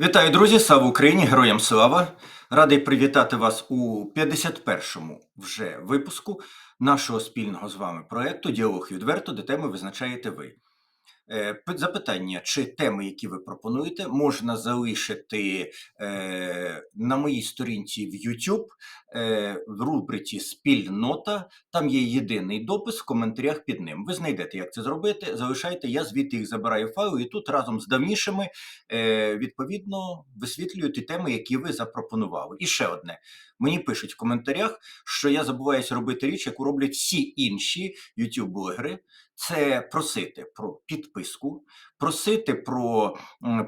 Вітаю, друзі! Слава Україні! Героям слава! Радий привітати вас у 51-му вже випуску нашого спільного з вами проекту Діалог відверто, де теми визначаєте ви. Е, пи- Запитання, чи теми, які ви пропонуєте, можна залишити е, на моїй сторінці в YouTube е, в рубриці Спільнота. Там є єдиний допис в коментарях під ним. Ви знайдете, як це зробити. Залишайте, я звідти їх забираю файли, і тут разом з давнішими відповідно висвітлюю теми, які ви запропонували. І ще одне: мені пишуть в коментарях, що я забуваюся робити річ, яку роблять всі інші YouTube-блогери. Це просити про підписку, просити про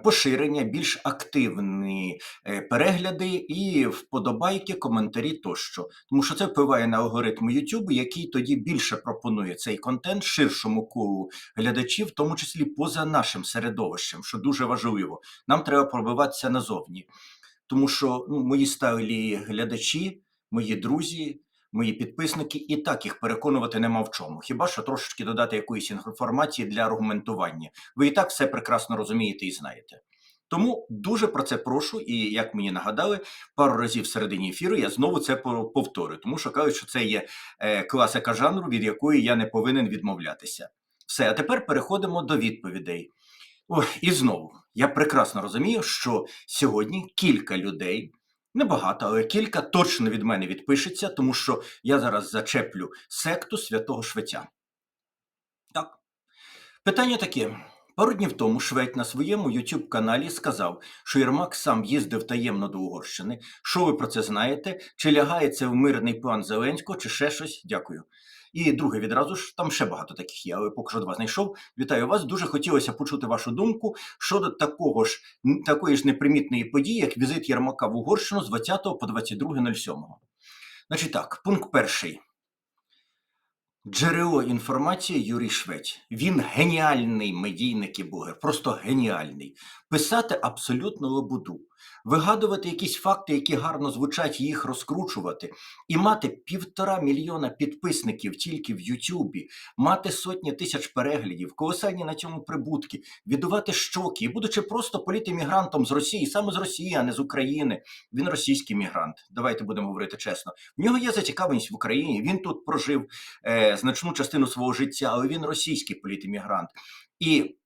поширення, більш активні е, перегляди і вподобайки, коментарі тощо. Тому що це впливає на алгоритм YouTube, який тоді більше пропонує цей контент ширшому колу глядачів, в тому числі поза нашим середовищем, що дуже важливо. Нам треба пробиватися назовні. Тому що ну, мої сталі глядачі, мої друзі, мої підписники і так їх переконувати нема в чому. Хіба що трошечки додати якоїсь інформації для аргументування. Ви і так все прекрасно розумієте і знаєте. Тому дуже про це прошу, і як мені нагадали, пару разів середині ефіру я знову це по- повторю, тому що кажуть, що це є е, класика жанру, від якої я не повинен відмовлятися. Все, а тепер переходимо до відповідей. Ой, і знову я прекрасно розумію, що сьогодні кілька людей, небагато, але кілька точно від мене відпишеться, тому що я зараз зачеплю секту святого Швеця. Так. Питання таке. Пару днів тому Швець на своєму youtube каналі сказав, що Єрмак сам їздив таємно до Угорщини. Що ви про це знаєте? Чи лягає це в мирний план Зеленського, чи ще щось? Дякую. І друге відразу ж там ще багато таких є, але поки що два знайшов. Вітаю вас. Дуже хотілося почути вашу думку щодо такого ж такої ж непримітної події, як візит Єрмака в Угорщину з 20 по 22.07. Значить так, пункт перший. Джерело інформації Юрій Швець. Він геніальний медійник і блогер, просто геніальний. Писати абсолютно лабуду, вигадувати якісь факти, які гарно звучать, їх розкручувати, і мати півтора мільйона підписників тільки в Ютубі, мати сотні тисяч переглядів, колосальні на цьому прибутки, віддувати щоки, і будучи просто політимігрантом з Росії, саме з Росії, а не з України. Він російський мігрант. Давайте будемо говорити чесно. В нього є зацікавленість в Україні. Він тут прожив е, значну частину свого життя, але він російський політимігрант. І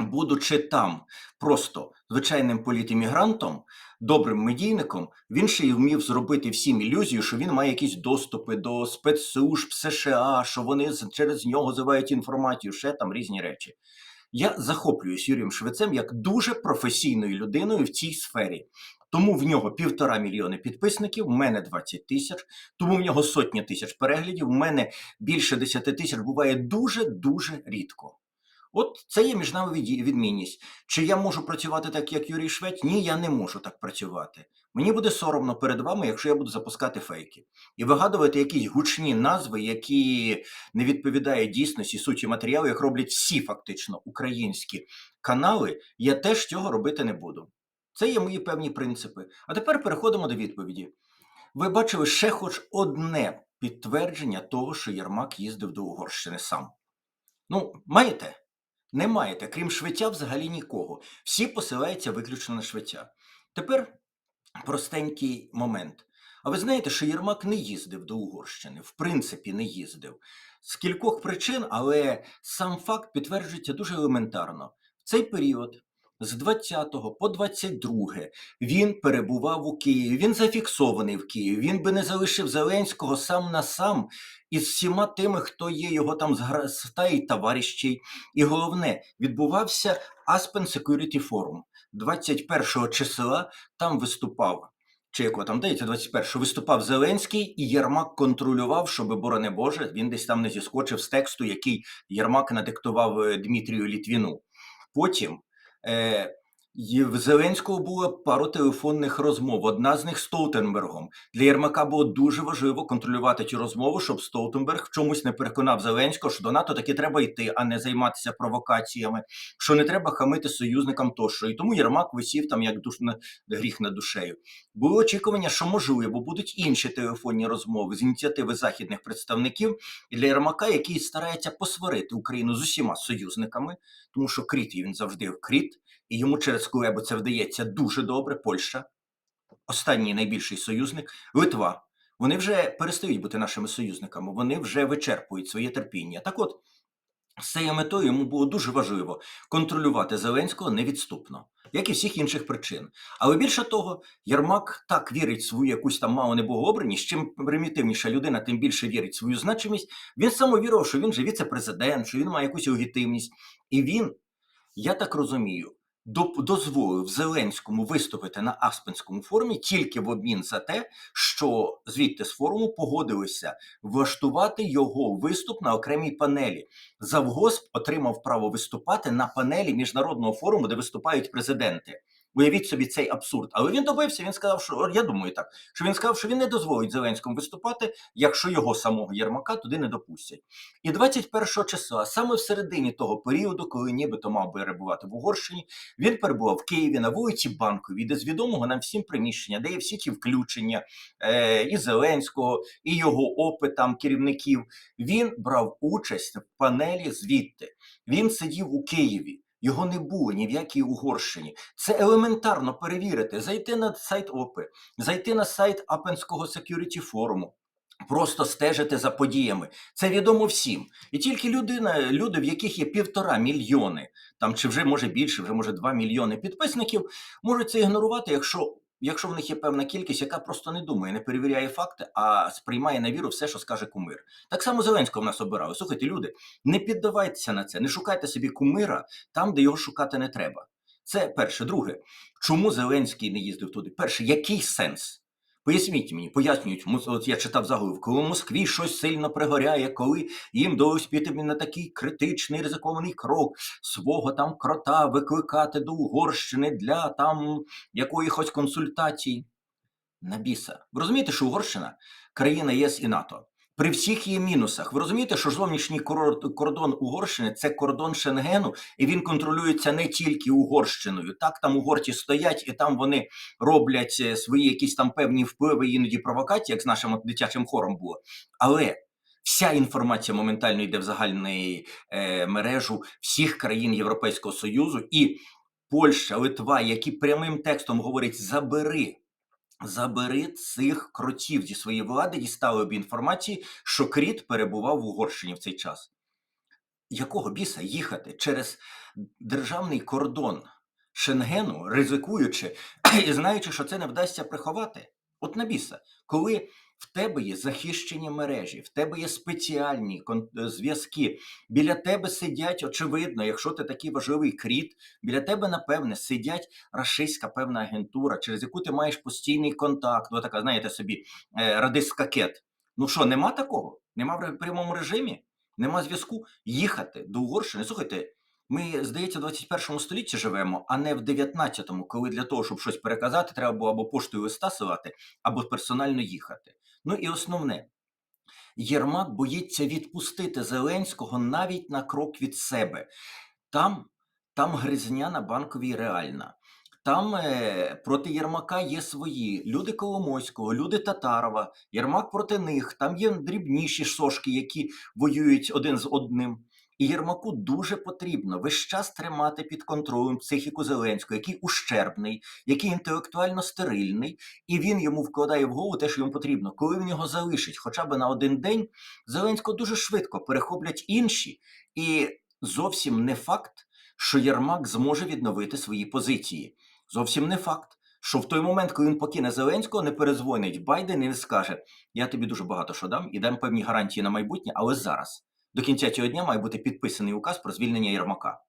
будучи там просто звичайним політимігрантом, добрим медійником, він ще й вмів зробити всім ілюзію, що він має якісь доступи до спецслужб США, що вони через нього зливають інформацію, ще там різні речі. Я захоплююсь Юрієм Швецем як дуже професійною людиною в цій сфері. Тому в нього півтора мільйони підписників, в мене 20 тисяч, тому в нього сотні тисяч переглядів, в мене більше 10 тисяч буває дуже-дуже рідко. От це є між нами відмінність. Чи я можу працювати так, як Юрій Швець? Ні, я не можу так працювати. Мені буде соромно перед вами, якщо я буду запускати фейки і вигадувати якісь гучні назви, які не відповідають дійсності суті матеріалу, як роблять всі фактично українські канали. Я теж цього робити не буду. Це є мої певні принципи. А тепер переходимо до відповіді. Ви бачили ще хоч одне підтвердження того, що Єрмак їздив до Угорщини сам. Ну, маєте? Не маєте, крім швиття взагалі нікого. Всі посилаються виключно на швиття. Тепер простенький момент. А ви знаєте, що Єрмак не їздив до Угорщини, в принципі, не їздив. З кількох причин, але сам факт підтверджується дуже елементарно. В цей період. З 20 по 22 він перебував у Києві. Він зафіксований в Києві. Він би не залишив Зеленського сам на сам із всіма тими, хто є його там згра- стаї товаришів. І головне, відбувався Aspen Security Forum 21 числа. Там виступав. Чи якого там дається 21 виступав Зеленський, і Єрмак контролював, щоб, бороне Боже, він десь там не зіскочив з тексту, який Єрмак надиктував е, Дмитрію Літвіну. Потім е, і в Зеленського було пару телефонних розмов. Одна з них з Столтенбергом. Для Єрмака було дуже важливо контролювати цю розмову, щоб Столтенберг в чомусь не переконав Зеленського, що до НАТО таки треба йти, а не займатися провокаціями, що не треба хамити союзникам тощо. І тому Єрмак висів там як душ на гріх над душею. Було очікування, що можливо будуть інші телефонні розмови з ініціативи західних представників і для Єрмака, який старається посварити Україну з усіма союзниками, тому що кріт він завжди кріт. І йому через Кулебу це вдається дуже добре. Польща, останній найбільший союзник, Литва. Вони вже перестають бути нашими союзниками, вони вже вичерпують своє терпіння. Так от, з цією метою йому було дуже важливо контролювати Зеленського невідступно, як і всіх інших причин. Але більше того, Єрмак так вірить в свою якусь там мало небогообраність, чим примітивніша людина, тим більше вірить в свою значимість. Він самовірував, що він же віце-президент, що він має якусь легітимність. І він, я так розумію, дозволив Зеленському виступити на Аспенському форумі тільки в обмін за те, що звідти з форуму погодилися влаштувати його виступ на окремій панелі. Завгосп отримав право виступати на панелі міжнародного форуму, де виступають президенти. Уявіть собі цей абсурд. Але він добився. Він сказав, що я думаю так, що він сказав, що він не дозволить Зеленському виступати, якщо його самого Єрмака туди не допустять. І 21 числа, саме в середині того періоду, коли нібито мав би перебувати в Угорщині, він перебував в Києві на вулиці Банковій, де з відомого нам всім приміщення, де є всі ті включення е, і Зеленського, і його опит там керівників. Він брав участь в панелі звідти. Він сидів у Києві. Його не було ні в якій Угорщині. Це елементарно перевірити, зайти на сайт ОПИ, зайти на сайт Апенського Security форуму, просто стежити за подіями. Це відомо всім. І тільки людина, люди, в яких є півтора мільйони, там чи вже може більше, вже може два мільйони підписників, можуть це ігнорувати, якщо. Якщо в них є певна кількість, яка просто не думає, не перевіряє факти, а сприймає на віру все, що скаже кумир. Так само Зеленського в нас обирали. Слухайте, люди, не піддавайтеся на це, не шукайте собі кумира там, де його шукати не треба. Це перше. Друге, чому Зеленський не їздив туди? Перше, який сенс? Поясніть мені, пояснюють, от я читав заголовок, коли в Москві щось сильно пригоряє, коли їм довелось піти на такий критичний ризикований крок свого там крота викликати до Угорщини для там якоїсь консультацій. На біса. Ви розумієте, що Угорщина країна ЄС і НАТО. При всіх її мінусах. Ви розумієте, що зовнішній кордон Угорщини це кордон Шенгену, і він контролюється не тільки Угорщиною. Так, там угорці стоять, і там вони роблять е, свої якісь там певні впливи, іноді провокації, як з нашим дитячим хором було. Але вся інформація моментально йде в загальну е, мережу всіх країн Європейського Союзу і Польща, Литва, які прямим текстом говорять забери. Забери цих кротів зі своєї влади, дістали б інформації, що кріт перебував в Угорщині в цей час. Якого біса їхати через державний кордон Шенгену, ризикуючи і знаючи, що це не вдасться приховати? От на біса, коли в тебе є захищені мережі, в тебе є спеціальні е, зв'язки, біля тебе сидять, очевидно, якщо ти такий важливий кріт, біля тебе, напевне, сидять рашистська певна агентура, через яку ти маєш постійний контакт, ви така, знаєте собі, е, радистська кет. Ну що, нема такого? Нема в прямому режимі? Нема зв'язку? Їхати до Угорщини. Слухайте, ми, здається, в 21 столітті живемо, а не в 19-му, коли для того, щоб щось переказати, треба було або поштою листа силати, або персонально їхати. Ну і основне, Єрмак боїться відпустити Зеленського навіть на крок від себе. Там, там гризня на банковій реальна. Там е, проти Єрмака є свої люди Коломойського, люди Татарова, Єрмак проти них. Там є дрібніші сошки, які воюють один з одним. І Єрмаку дуже потрібно весь час тримати під контролем психіку Зеленського, який ущербний, який інтелектуально стерильний, і він йому вкладає в голову те, що йому потрібно. Коли він його залишить хоча б на один день, Зеленського дуже швидко перехоплять інші, і зовсім не факт, що Єрмак зможе відновити свої позиції. Зовсім не факт, що в той момент, коли він покине Зеленського, не перезвонить Байден і не скаже: Я тобі дуже багато що дам і дам певні гарантії на майбутнє, але зараз, до кінця цього дня, має бути підписаний указ про звільнення Єрмака.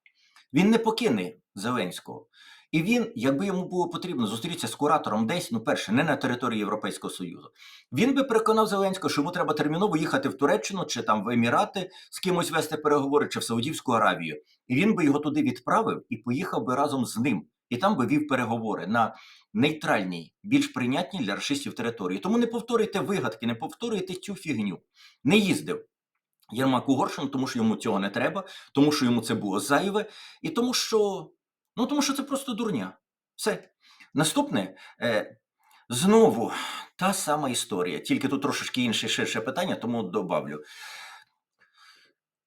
Він не покине Зеленського. І він, якби йому було потрібно зустрітися з куратором десь, ну перше, не на території Європейського Союзу, він би переконав Зеленського, що йому треба терміново їхати в Туреччину чи там в Емірати з кимось вести переговори, чи в Саудівську Аравію. І він би його туди відправив і поїхав би разом з ним. І там би вів переговори на нейтральній, більш прийнятній для расистів території. Тому не повторюйте вигадки, не повторюйте цю фігню. Не їздив Єрмак Угорщину, тому що йому цього не треба, тому що йому це було зайве, і тому що, ну, тому що це просто дурня. Все. Наступне. Е, Знову та сама історія, тільки тут трошечки інше ширше питання, тому добавлю.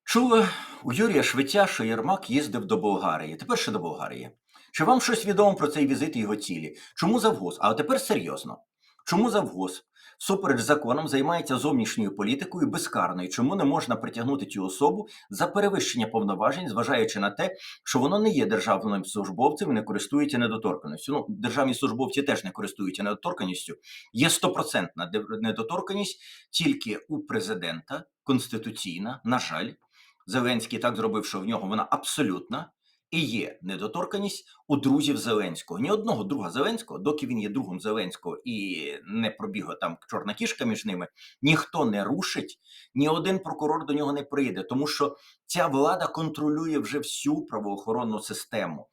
Чула у Юрія Швиття, що Єрмак їздив до Болгарії. Тепер ще до Болгарії. Чи вам щось відомо про цей візит і його цілі? Чому завгоз? А тепер серйозно. Чому завгоз? Супереч законам займається зовнішньою політикою безкарно, і чому не можна притягнути цю особу за перевищення повноважень, зважаючи на те, що воно не є державним службовцем і не користується недоторканістю. Ну, державні службовці теж не користуються недоторканістю. Є стопроцентна недоторканність тільки у президента, конституційна, на жаль. Зеленський так зробив, що в нього вона абсолютна. І є недоторканість у друзів Зеленського. Ні одного друга Зеленського, доки він є другом Зеленського і не пробігла там чорна кішка між ними, ніхто не рушить, ні один прокурор до нього не прийде, тому що ця влада контролює вже всю правоохоронну систему.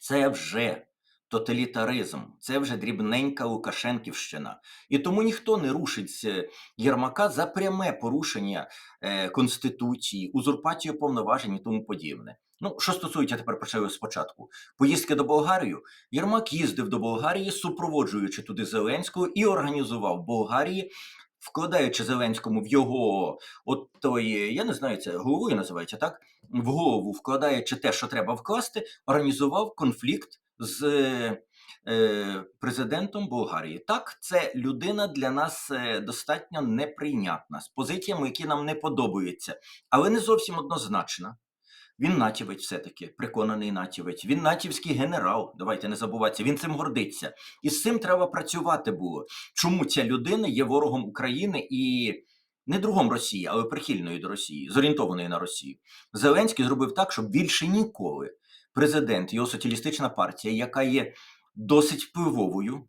Це вже тоталітаризм, це вже дрібненька Лукашенківщина. І тому ніхто не рушить з Єрмака за пряме порушення е, Конституції, узурпацію повноважень і тому подібне. Ну, що стосується тепер почаю спочатку. Поїздки до Болгарії, Єрмак їздив до Болгарії, супроводжуючи туди Зеленського і організував Болгарії, вкладаючи Зеленському в його от той, я не знаю, це головою називається так. В голову вкладаючи те, що треба вкласти, організував конфлікт з е, президентом Болгарії. Так, це людина для нас е, достатньо неприйнятна з позиціями, які нам не подобаються, але не зовсім однозначна. Він натівець все-таки, переконаний натівець. Він натівський генерал. Давайте не забуватися. Він цим гордиться. І з цим треба працювати було. Чому ця людина є ворогом України і не другом Росії, але прихильною до Росії, зорієнтованою на Росію. Зеленський зробив так, щоб більше ніколи президент, його соціалістична партія, яка є досить впливовою,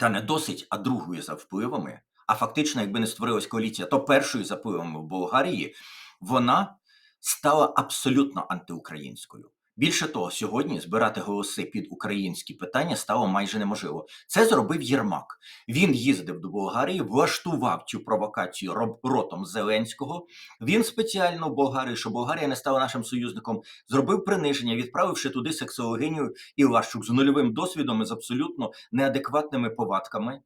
та не досить, а другою за впливами. А фактично, якби не створилась коаліція, то першою за впливами в Болгарії, вона стала абсолютно антиукраїнською. Більше того, сьогодні збирати голоси під українські питання стало майже неможливо. Це зробив Єрмак. Він їздив до Болгарії, влаштував цю провокацію ротом Зеленського. Він спеціально в Болгарії, щоб Болгарія не стала нашим союзником, зробив приниження, відправивши туди сексологиню Ілащук з нульовим досвідом і з абсолютно неадекватними повадками.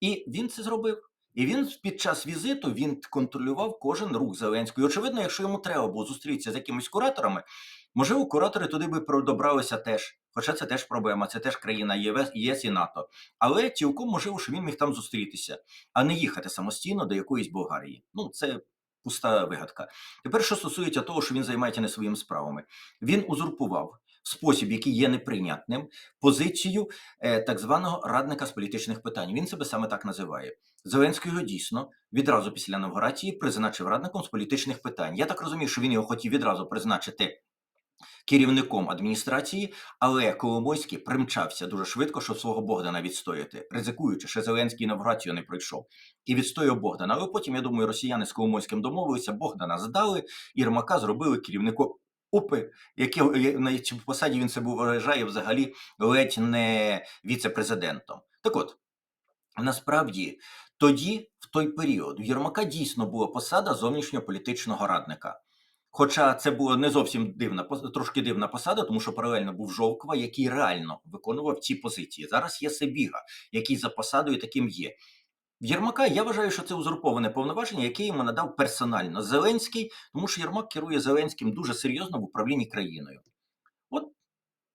І він це зробив. І він під час візиту він контролював кожен рух Зеленського. І очевидно, якщо йому треба було зустрітися з якимись кураторами, можливо, куратори туди би продобралися теж. Хоча це теж проблема, це теж країна ЄС, ЄС і НАТО. Але цілком можливо, що він міг там зустрітися, а не їхати самостійно до якоїсь Болгарії. Ну, це пуста вигадка. Тепер, що стосується того, що він займається не своїми справами, він узурпував спосіб, який є неприйнятним, позицію е, так званого радника з політичних питань. Він себе саме так називає. Зеленський його дійсно відразу після інавгурації призначив радником з політичних питань. Я так розумію, що він його хотів відразу призначити керівником адміністрації, але Коломойський примчався дуже швидко, щоб свого Богдана відстояти, ризикуючи, що Зеленський інавгурацію не пройшов і відстояв Богдана. Але потім, я думаю, росіяни з Коломойським домовилися, Богдана здали, Єрмака зробили керівником. УПИ, яке на цій посаді він себе вважає взагалі ледь не віце-президентом. Так от, насправді, тоді, в той період, у Єрмака дійсно була посада зовнішньополітичного радника. Хоча це була не зовсім дивна, трошки дивна посада, тому що паралельно був Жовква, який реально виконував ці позиції. Зараз є Себіга, який за посадою таким є. Єрмака я вважаю, що це узурповане повноваження, яке йому надав персонально Зеленський, тому що Єрмак керує Зеленським дуже серйозно в управлінні країною. От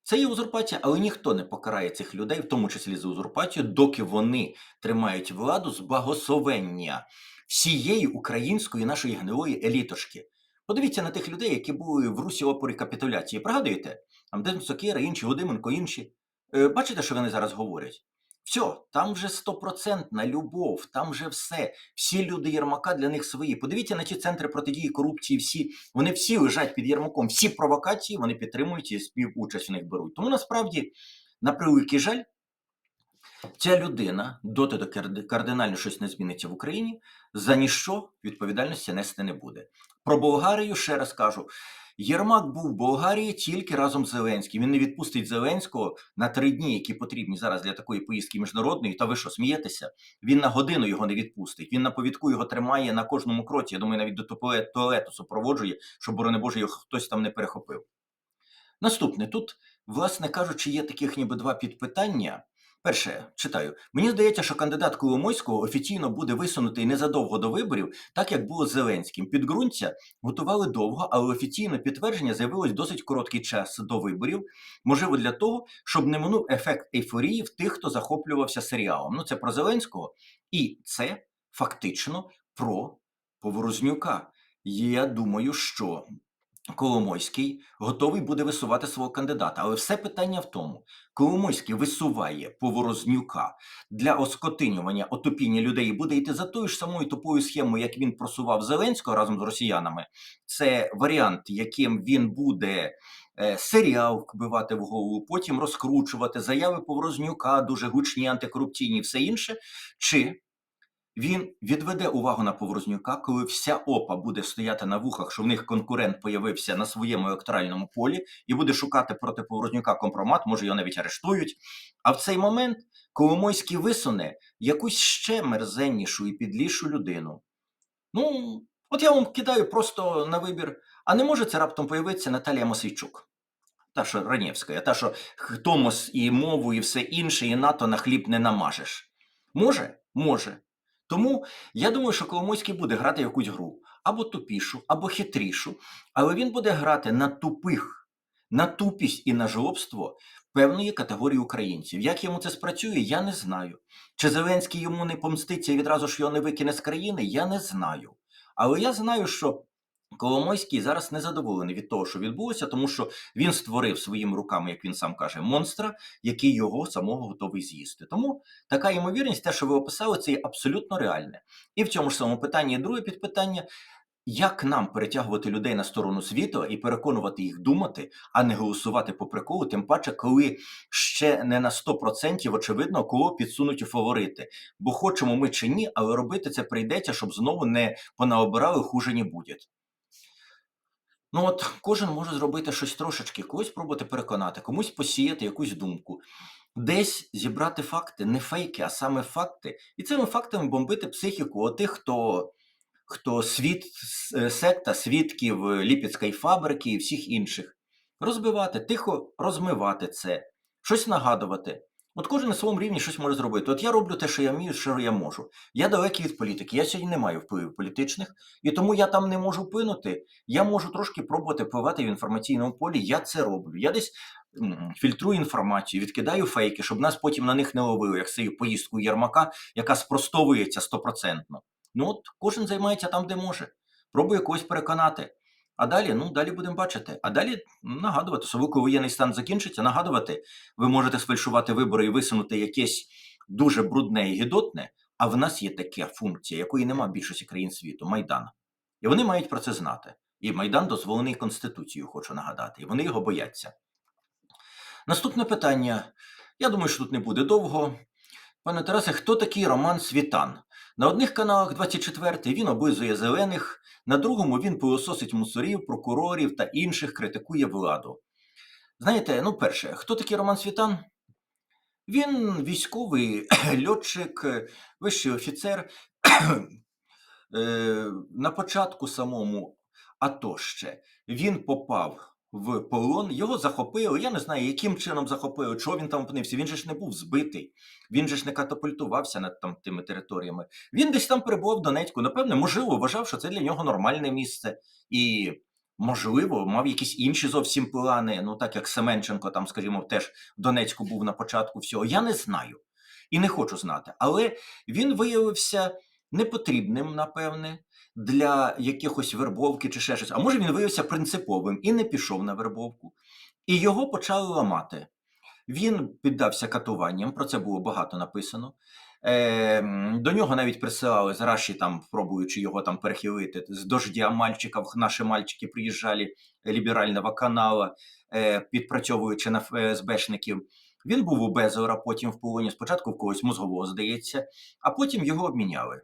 це є узурпація, але ніхто не покарає цих людей, в тому числі за узурпацію, доки вони тримають владу з благословення всієї української нашої гнилої елітошки. Подивіться на тих людей, які були в Русі опорі капітуляції. Пригадуєте? Там Ден Сокира, інші, Гудименко, інші. Е, бачите, що вони зараз говорять? Все, там вже стопроцентна любов, там вже все. Всі люди Єрмака для них свої. Подивіться на ті центри протидії корупції, всі вони всі лежать під Єрмаком. Всі провокації вони підтримують і співучасть в них беруть. Тому насправді, на превеликий жаль, ця людина доти до карди- кардинально щось не зміниться в Україні, за ніщо відповідальності нести не буде. Про Болгарію ще раз кажу. Єрмак був в Болгарії тільки разом з Зеленським. Він не відпустить Зеленського на три дні, які потрібні зараз для такої поїздки міжнародної. Та ви що, смієтеся? Він на годину його не відпустить. Він на повідку його тримає на кожному кроці. Я думаю, навіть до туалету супроводжує, щоб, борони Боже, його хтось там не перехопив. Наступне тут, власне кажучи, є таких ніби два підпитання. Перше, читаю. Мені здається, що кандидат Коломойського офіційно буде висунутий незадовго до виборів, так як було з Зеленським. Підґрунтя готували довго, але офіційне підтвердження з'явилось досить короткий час до виборів. Можливо, для того, щоб не минув ефект ейфорії в тих, хто захоплювався серіалом. Ну, це про Зеленського, і це фактично про Поворознюка. Я думаю, що Коломойський готовий буде висувати свого кандидата. Але все питання в тому, Коломойський висуває Поворознюка для оскотинювання, отопіння людей і буде йти за тою ж самою тупою схемою, як він просував Зеленського разом з росіянами. Це варіант, яким він буде е, серіал вбивати в голову, потім розкручувати заяви Поворознюка, дуже гучні, антикорупційні, все інше. Чи він відведе увагу на Поворознюка, коли вся опа буде стояти на вухах, що в них конкурент появився на своєму електоральному полі, і буде шукати проти Поворознюка компромат, може його навіть арештують. А в цей момент Коломойський висуне якусь ще мерзеннішу і підлішу людину. Ну, от я вам кидаю просто на вибір. А не може це раптом появитися Наталія Мосейчук? Та, що Ранєвська, та, що Томос і мову, і все інше, і НАТО на хліб не намажеш. Може? Може. Тому я думаю, що Коломойський буде грати якусь гру або тупішу, або хитрішу, але він буде грати на тупих, на тупість і на жлобство певної категорії українців. Як йому це спрацює, я не знаю. Чи Зеленський йому не помститься і відразу ж його не викине з країни, я не знаю. Але я знаю, що Коломойський зараз незадоволений від того, що відбулося, тому що він створив своїми руками, як він сам каже, монстра, який його самого готовий з'їсти. Тому така ймовірність, те, що ви описали, це є абсолютно реальне. І в цьому ж самому питанні є друге підпитання. Як нам перетягувати людей на сторону світу і переконувати їх думати, а не голосувати по приколу, тим паче, коли ще не на 100% очевидно, кого підсунуть у фаворити. Бо хочемо ми чи ні, але робити це прийдеться, щоб знову не понаобирали хуже не буде. Ну от кожен може зробити щось трошечки, когось спробувати переконати, комусь посіяти якусь думку, десь зібрати факти, не фейки, а саме факти, і цими фактами бомбити психіку отих, хто, хто світ, секта свідків е, Ліпецької фабрики і всіх інших. Розбивати, тихо розмивати це, щось нагадувати. От кожен на своєму рівні щось може зробити. От я роблю те, що я вмію, що я можу. Я далекий від політики. Я сьогодні не маю впливів політичних, і тому я там не можу вплинути. Я можу трошки пробувати впливати в інформаційному полі. Я це роблю. Я десь фільтрую інформацію, відкидаю фейки, щоб нас потім на них не ловили, як цю поїздку Єрмака, яка спростовується стопроцентно. Ну от кожен займається там, де може. Пробує когось переконати. А далі, ну далі будемо бачити. А далі нагадувати, особливо воєнний стан закінчиться, нагадувати, ви можете сфальшувати вибори і висунути якесь дуже брудне і гідотне, а в нас є така функція, якої нема більшості країн світу Майдан. І вони мають про це знати. І Майдан дозволений Конституцією, хочу нагадати, і вони його бояться. Наступне питання. Я думаю, що тут не буде довго. Пане Тарасе, хто такий Роман Світан? На одних каналах 24-й він облизує зелених, на другому він пилососить мусорів, прокурорів та інших, критикує владу. Знаєте, ну, перше, хто такий Роман Світан? Він військовий льотчик, вищий офіцер. Е, На початку самому АТО ще він попав в полон, його захопили. Я не знаю, яким чином захопили, чого він там опинився. Він же ж не був збитий, він же ж не катапультувався над там тими територіями. Він десь там перебував в Донецьку. Напевне, можливо, вважав, що це для нього нормальне місце. І, можливо, мав якісь інші зовсім плани. Ну, так як Семенченко, там, скажімо, теж в Донецьку був на початку всього. Я не знаю і не хочу знати. Але він виявився непотрібним, напевне, для якихось вербовки чи ще щось. А може він виявився принциповим і не пішов на вербовку. І його почали ламати. Він піддався катуванням, про це було багато написано. Е, до нього навіть присилали з Раші, там, пробуючи його там перехилити, з дождя мальчиків, наші мальчики приїжджали ліберального каналу, е, підпрацьовуючи на ФСБшників. Він був у Безора, потім в полоні, спочатку в когось мозгового, здається, а потім його обміняли.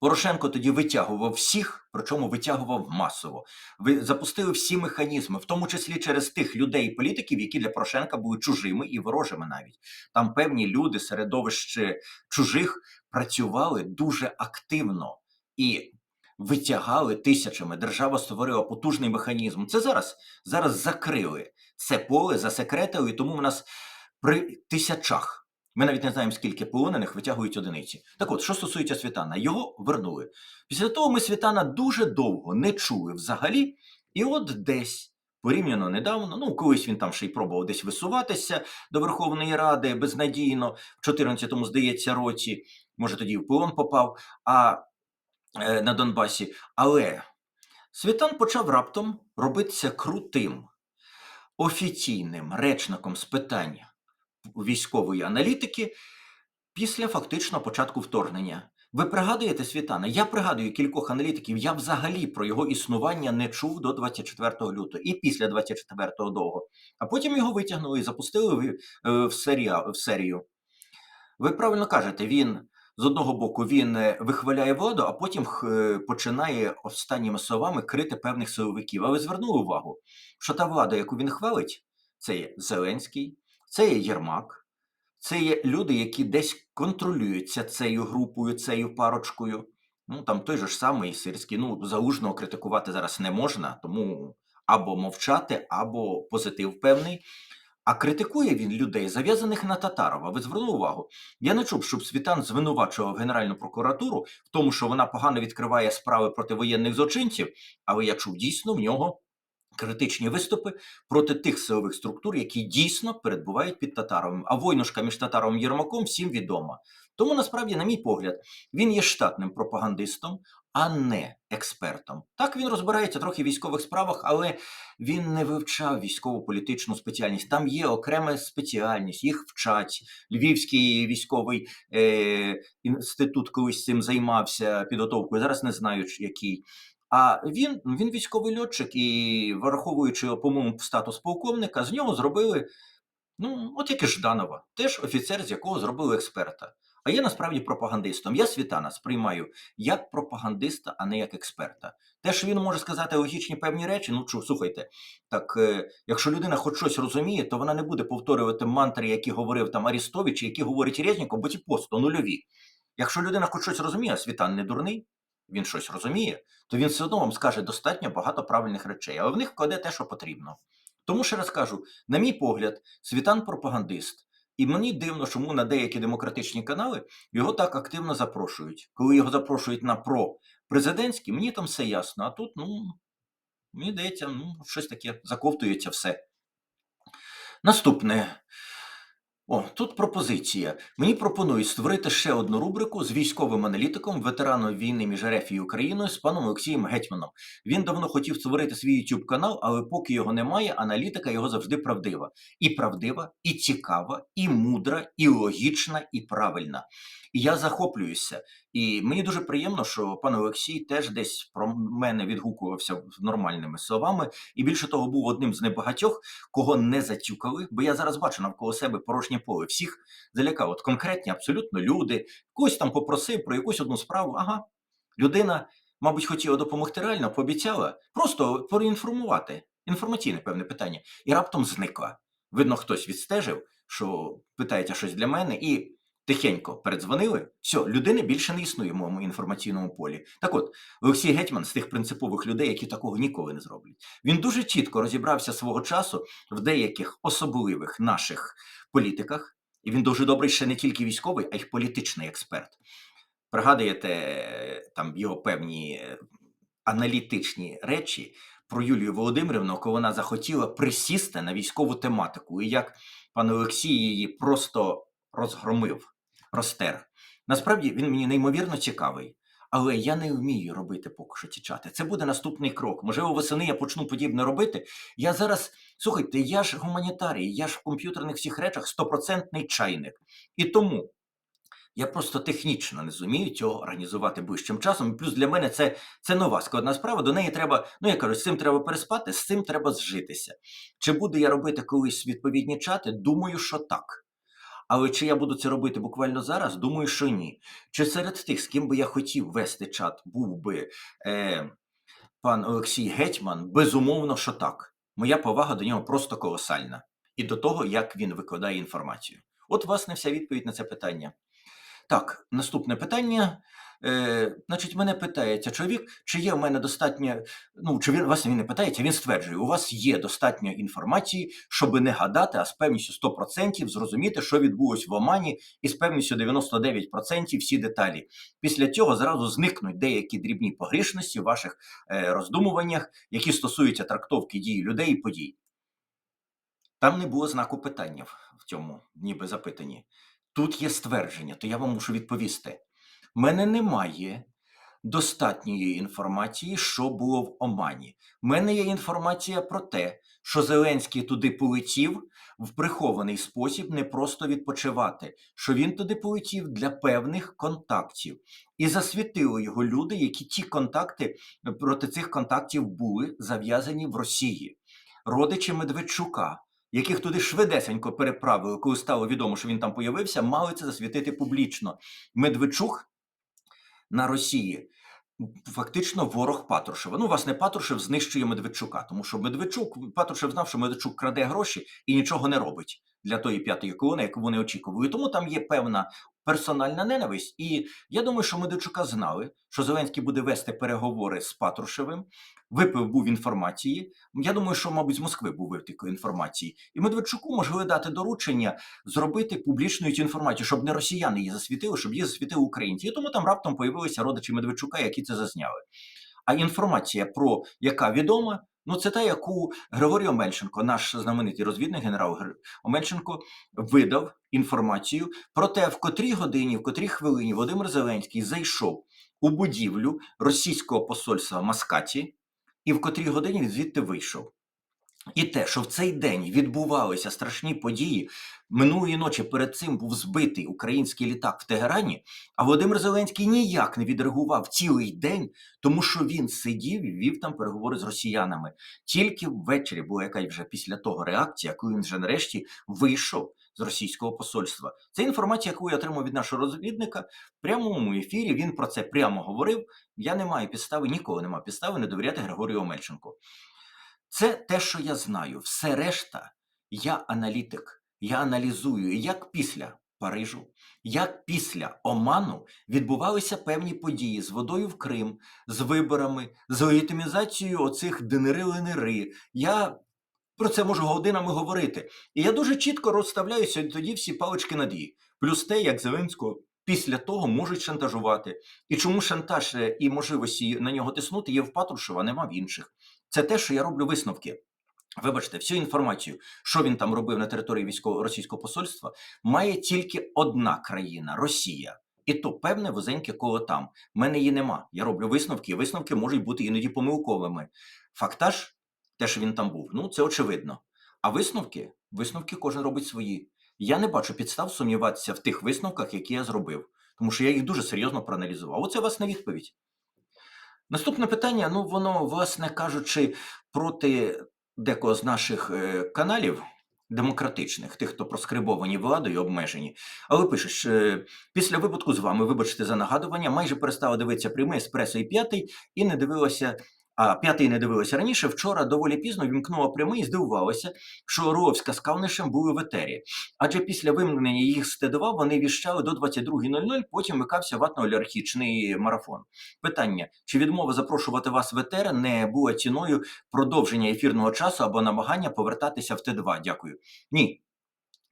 Порошенко тоді витягував всіх, причому витягував масово. Ви запустили всі механізми, в тому числі через тих людей політиків, які для Порошенка були чужими і ворожими навіть. Там певні люди, середовище чужих, працювали дуже активно і витягали тисячами. Держава створила потужний механізм. Це зараз, зараз закрили це поле, засекретили, тому в нас при тисячах Ми навіть не знаємо, скільки полонених витягують одиниці. Так от, що стосується Світана, його вернули. Після того ми Світана дуже довго не чули взагалі, і от десь. Порівняно недавно, ну колись він там ще й пробував десь висуватися до Верховної Ради безнадійно, в 14-му, здається, році, може тоді в полон попав а, е, на Донбасі. Але Світан почав раптом робитися крутим, офіційним речником з питань військової аналітики після фактично початку вторгнення. Ви пригадуєте Світана? Я пригадую кількох аналітиків. Я взагалі про його існування не чув до 24 лютого і після 24-го довго. А потім його витягнули і запустили в, е, в, серія, в серію. Ви правильно кажете, він з одного боку він е, вихваляє владу, а потім е, починає останніми словами крити певних силовиків. Але звернули увагу, що та влада, яку він хвалить, це є Зеленський, це є Єрмак, це є люди, які десь контролюються цією групою, цією парочкою. Ну там той же ж самий Сирський. Ну, залужного критикувати зараз не можна, тому або мовчати, або позитив певний. А критикує він людей, зав'язаних на Татарова. Ви звернули увагу? Я не чув, щоб Світан звинувачував Генеральну прокуратуру в тому, що вона погано відкриває справи проти воєнних злочинців, але я чув дійсно в нього критичні виступи проти тих силових структур, які дійсно перебувають під Татаровим. А войнушка між Татаровим Єрмаком всім відома. Тому, насправді, на мій погляд, він є штатним пропагандистом, а не експертом. Так він розбирається трохи в військових справах, але він не вивчав військово-політичну спеціальність. Там є окрема спеціальність, їх вчать. Львівський військовий е, інститут колись цим займався підготовкою. Зараз не знаю, який. А він, він військовий льотчик, і враховуючи, по-моєму, статус полковника, з нього зробили, ну, от як і Жданова, теж офіцер, з якого зробили експерта. А я насправді пропагандистом. Я Світана сприймаю як пропагандиста, а не як експерта. Те, що він може сказати логічні певні речі, ну чу, слухайте, так е, якщо людина хоч щось розуміє, то вона не буде повторювати мантри, які говорив там Арістович, які говорить Резніков, бо ті просто нульові. Якщо людина хоч щось розуміє, Світан не дурний, він щось розуміє, то він все одно вам скаже достатньо багато правильних речей, але в них вкладе те, що потрібно. Тому ще раз кажу, на мій погляд, Світан пропагандист. І мені дивно, чому на деякі демократичні канали його так активно запрошують. Коли його запрошують на про президентські, мені там все ясно. А тут, ну, мені здається, ну, щось таке заковтується все. Наступне. О, тут пропозиція. Мені пропонують створити ще одну рубрику з військовим аналітиком, ветераном війни між РФ і Україною з паном Олексієм Гетьманом. Він давно хотів створити свій YouTube канал, але поки його немає, аналітика його завжди правдива. І правдива, і цікава, і мудра, і логічна, і правильна. І я захоплююся. І мені дуже приємно, що пан Олексій теж десь про мене відгукувався нормальними словами, і більше того, був одним з небагатьох, кого не затюкали, бо я зараз бачу навколо себе порожнє поле. Всіх залякав. От конкретні абсолютно люди, когось там попросив про якусь одну справу. Ага, людина, мабуть, хотіла допомогти реально, пообіцяла, просто проінформувати. Інформаційне певне питання, і раптом зникла. Видно, хтось відстежив, що питається щось для мене, і тихенько передзвонили. Все, людини більше не існує в моєму інформаційному полі. Так от, Олексій Гетьман з тих принципових людей, які такого ніколи не зроблять. Він дуже чітко розібрався свого часу в деяких особливих наших політиках, і він дуже добрий ще не тільки військовий, а й політичний експерт. Пригадуєте там його певні е, аналітичні речі про Юлію Володимирівну, коли вона захотіла присісти на військову тематику, і як пан Олексій її просто розгромив, розтер. Насправді він мені неймовірно цікавий. Але я не вмію робити поки що ці чати. Це буде наступний крок. Можливо, восени я почну подібне робити. Я зараз, слухайте, я ж гуманітарій, я ж в комп'ютерних всіх речах стопроцентний чайник. І тому я просто технічно не зумію цього організувати ближчим часом. Плюс для мене це, це нова складна справа. До неї треба, ну я кажу, з цим треба переспати, з цим треба зжитися. Чи буду я робити колись відповідні чати? Думаю, що так. Але чи я буду це робити буквально зараз? Думаю, що ні. Чи серед тих, з ким би я хотів вести чат, був би е, пан Олексій Гетьман? Безумовно, що так. Моя повага до нього просто колосальна. І до того, як він викладає інформацію. От, власне, вся відповідь на це питання. Так, наступне питання. Е, значить, мене питається чоловік, чи є в мене достатньо, ну, чи він вас він не питається, він стверджує, у вас є достатньо інформації, щоб не гадати, а з певністю 100% зрозуміти, що відбулось в Омані, і з певністю 99% всі деталі. Після цього зразу зникнуть деякі дрібні погрішності в ваших е, роздумуваннях, які стосуються трактовки дій людей і подій. Там не було знаку питання в цьому, ніби запитанні. Тут є ствердження, то я вам мушу відповісти. Мене немає достатньої інформації, що було в Омані. В мене є інформація про те, що Зеленський туди полетів в прихований спосіб не просто відпочивати, що він туди полетів для певних контактів. І засвітили його люди, які ті контакти проти цих контактів були зав'язані в Росії. Родичі Медведчука, яких туди швидесенько переправили, коли стало відомо, що він там появився, мали це засвітити публічно. Медведчук на Росії фактично ворог Патрушева. Ну, власне, Патрушев знищує Медведчука, тому що Медведчук, Патрушев знав, що Медведчук краде гроші і нічого не робить для тої п'ятої колони, яку вони очікували. Тому там є певна персональна ненависть. І я думаю, що Медведчука знали, що Зеленський буде вести переговори з Патрушевим. Випив був інформації. Я думаю, що, мабуть, з Москви був випив інформації. І Медведчуку могли дати доручення зробити публічною цю інформацію, щоб не росіяни її засвітили, щоб її засвітили українці. І тому там раптом появилися родичі Медведчука, які це зазняли. А інформація, про яка відома, ну це та, яку Григорій Омельченко, наш знаменитий розвідник генерал Омельченко, видав інформацію про те, в котрій годині, в котрій хвилині Володимир Зеленський зайшов у будівлю російського посольства Маскаті, і в котрій годині він звідти вийшов. І те, що в цей день відбувалися страшні події, минулої ночі перед цим був збитий український літак в Тегерані, а Володимир Зеленський ніяк не відреагував цілий день, тому що він сидів і вів там переговори з росіянами. Тільки ввечері була якась вже після того реакція, коли він вже нарешті вийшов з російського посольства. Це інформація, яку я отримав від нашого розвідника в прямому ефірі. Він про це прямо говорив. Я не маю підстави, ніколи не маю підстави не довіряти Григорію Омельченку. Це те, що я знаю. Все решта, я аналітик. Я аналізую, як після Парижу, як після Оману відбувалися певні події з водою в Крим, з виборами, з легітимізацією оцих динери-ленери. Я про це можу годинами говорити. І я дуже чітко розставляюся тоді всі палички над «і». Плюс те, як Зеленського після того можуть шантажувати. І чому шантаж е, і можливості на нього тиснути є в Патрушева, нема в інших. Це те, що я роблю висновки. Вибачте, всю інформацію, що він там робив на території військового російського посольства, має тільки одна країна Росія. І то певне вузеньке коло там. В мене її нема. Я роблю висновки, і висновки можуть бути іноді помилковими. Фактаж, те, що він там був, ну це очевидно. А висновки, висновки кожен робить свої. Я не бачу підстав сумніватися в тих висновках, які я зробив, тому що я їх дуже серйозно проаналізував. Оце власне відповідь. Наступне питання, ну воно, власне кажучи, проти декого з наших е, каналів демократичних, тих, хто проскрибовані владою обмежені. Але пишеш, е, після випадку з вами, вибачте за нагадування, майже перестала дивитися прямий еспресо і п'ятий, і не дивилася. А п'ятий не дивилася раніше. Вчора доволі пізно вімкнула прямий і здивувалася, що Орловська з Кавнишем були в етері. Адже після вимкнення їх з ТДВ вони віщали до 22.00, потім вмикався ватно-олігархічний марафон. Питання: чи відмова запрошувати вас в етер не була ціною продовження ефірного часу або намагання повертатися в Т2? Дякую. Ні.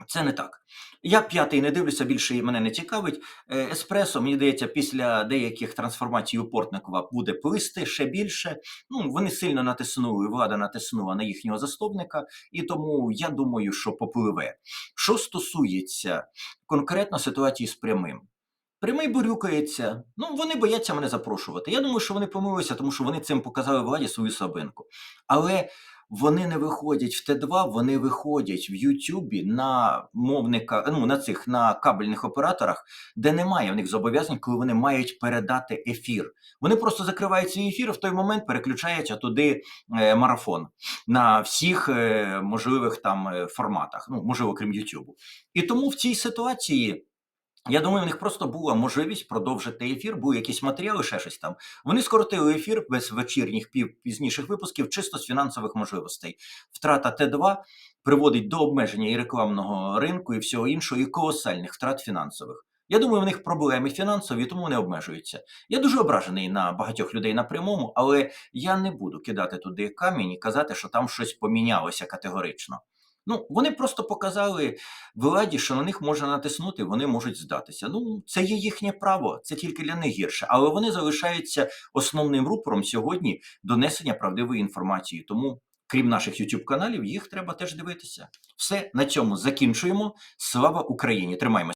Це не так. Я п'ятий не дивлюся, більше мене не цікавить. Е, Еспресо, мені здається, після деяких трансформацій у Портникова буде плисти ще більше. Ну, вони сильно натиснули, влада натиснула на їхнього заступника, і тому я думаю, що попливе. Що стосується конкретно ситуації з прямим. Прямий бурюкається. Ну, вони бояться мене запрошувати. Я думаю, що вони помилилися, тому що вони цим показали владі свою слабинку. Але вони не виходять в Т2, вони виходять в Ютубі на мовника, ну на цих на кабельних операторах, де немає в них зобов'язань, коли вони мають передати ефір. Вони просто закривають свій ефір, в той момент переключаються туди е, марафон на всіх е, можливих там е, форматах, ну можливо, крім Ютубу. І тому в цій ситуації. Я думаю, у них просто була можливість продовжити ефір, були якісь матеріали, ще щось там. Вони скоротили ефір без вечірніх пів пізніших випусків, чисто з фінансових можливостей. Втрата Т2 приводить до обмеження і рекламного ринку, і всього іншого, і колосальних втрат фінансових. Я думаю, в них проблеми фінансові, тому вони обмежуються. Я дуже ображений на багатьох людей на прямому, але я не буду кидати туди камінь і казати, що там щось помінялося категорично. Ну, вони просто показали владі, що на них можна натиснути, вони можуть здатися. Ну, це є їхнє право, це тільки для них гірше. Але вони залишаються основним рупором сьогодні донесення правдивої інформації. Тому, крім наших youtube каналів, їх треба теж дивитися. Все на цьому закінчуємо. Слава Україні! Тримаємося.